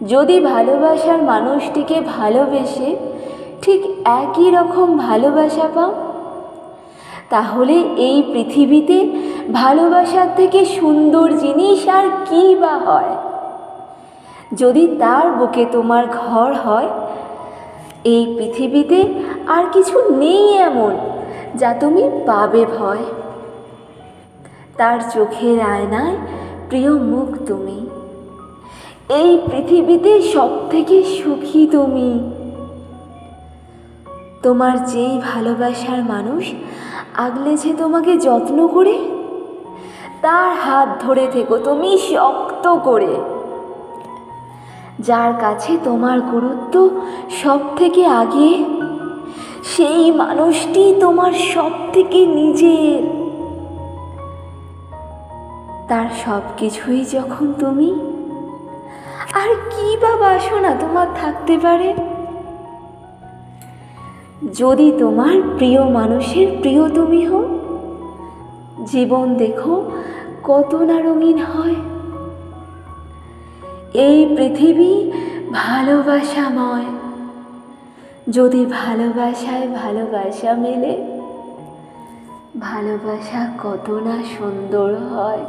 যদি ভালোবাসার মানুষটিকে ভালোবেসে ঠিক একই রকম ভালোবাসা পাও, তাহলে এই পৃথিবীতে ভালোবাসার থেকে সুন্দর জিনিস আর কী বা হয়? যদি তার বুকে তোমার ঘর হয়, এই পৃথিবীতে আর কিছু নেই এমন যা তুমি পাবে ভয়। তার চোখের আয়নায় প্রিয় মুখ তুমি। এই পৃথিবীতে সব থেকে সুখী তুমি। তোমার যেই ভালোবাসার মানুষ আগলেছে তোমাকে যত্ন করে, তার হাত ধরে থেকো তুমি শক্ত করে। যার কাছে তোমার গুরুত্ব সব থেকে আগে, সেই মানুষটি তোমার সব থেকে নিজের তার সব কিছুই যখন তুমি আর কি বা বাসনা তোমার থাকতে পারে? যদি তোমার প্রিয় মানুষের প্রিয় তুমি হও, জীবন দেখো কত না রঙিন হয়। এই পৃথিবী ভালোবাসাময়। যদি ভালোবাসায় ভালোবাসা মেলে, ভালোবাসা কত না সুন্দর হয়।